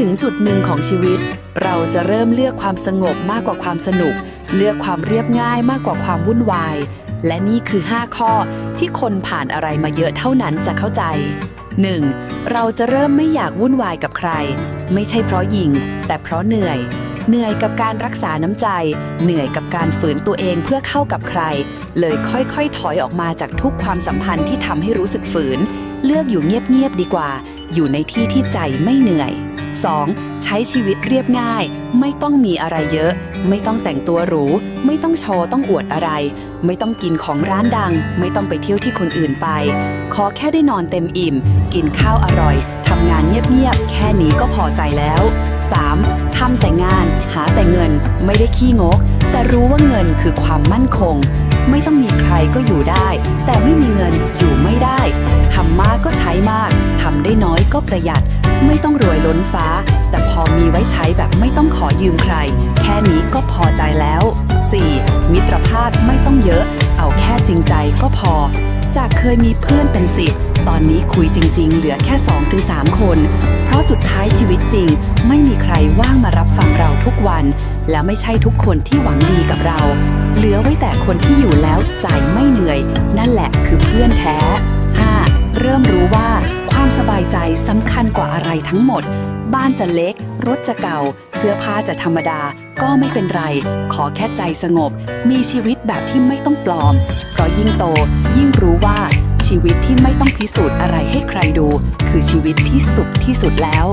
ถึงจุดหนึ่งของชีวิต เราจะเริ่มเลือกความสงบมากกว่าความสนุก เลือกความเรียบง่ายมากกว่าความวุ่นวาย และนี่คือ 5 ข้อที่คนผ่านอะไรมาเยอะเท่านั้นจะเข้าใจ 1. เราจะเริ่มไม่อยากวุ่นวายกับใคร ไม่ใช่เพราะยิง แต่เพราะเหนื่อย เหนื่อยกับการรักษาน้ำใจ เหนื่อยกับการฝืนตัวเองเพื่อเข้ากับใคร เลยค่อยๆ ถอยออกมาจากทุกความสัมพันธ์ที่ทำให้รู้สึกฝืน เลือกอยู่เงียบๆดีกว่า อยู่ในที่ที่ใจไม่เหนื่อย 2. ใช้ชีวิตเรียบง่าย ไม่ต้องมีอะไรเยอะ ไม่ต้องแต่งตัวหรู ไม่ต้องโชว์ต้องอวดอะไร ไม่ต้องกินของร้านดัง ไม่ต้องไปเที่ยวที่คนอื่นไป ขอแค่ได้นอนเต็มอิ่ม กินข้าวอร่อย ทำงานเงียบๆ แค่นี้ก็พอใจแล้ว 3. ทำแต่งาน หาแต่เงิน ไม่ได้ขี้งก แต่รู้ว่าเงินคือความมั่นคง ไม่ต้องมีใครก็อยู่ได้ แต่ไม่มีเงินอยู่ไม่ได้ทำมากก็ใช้มากำได้น้อยก็ประหยัด ไม่ต้องรวยล้นฟ้า แต่พอมีไว้ใช้แบบไม่ต้องขอยืมใคร แค่นี้ก็พอใจแล้ว 4. มิตรภาพไม่ต้องเยอะ เอาแค่จริงใจก็พอ จากเคยมีเพื่อนเป็นสิบตอนนี้คุยจริง ๆ เหลือแค่ 2-3ถึง3คน เพราะสุดท้ายชีวิตจริง ไม่มีใครว่างมารับฟังเราทุกวัน และไม่ใช่ทุกคนที่หวังดีกับเรา เหลือไว้แต่คนที่อยู่แล้วใจไม่เหนื่อย นั่นแหละคือเพื่อนแท้ 5. เริ่มรู้ว่า ความสบายใจสำคัญกว่าอะไรทั้งหมด บ้านจะเล็ก รถจะเก่า เสื้อผ้าจะธรรมดา ก็ไม่เป็นไร ขอแค่ใจสงบ มีชีวิตแบบที่ไม่ต้องปลอม เพราะยิ่งโต ยิ่งรู้ว่า ชีวิตที่ไม่ต้องพิสูจน์อะไรให้ใครดู คือชีวิตที่สุขที่สุดแล้ว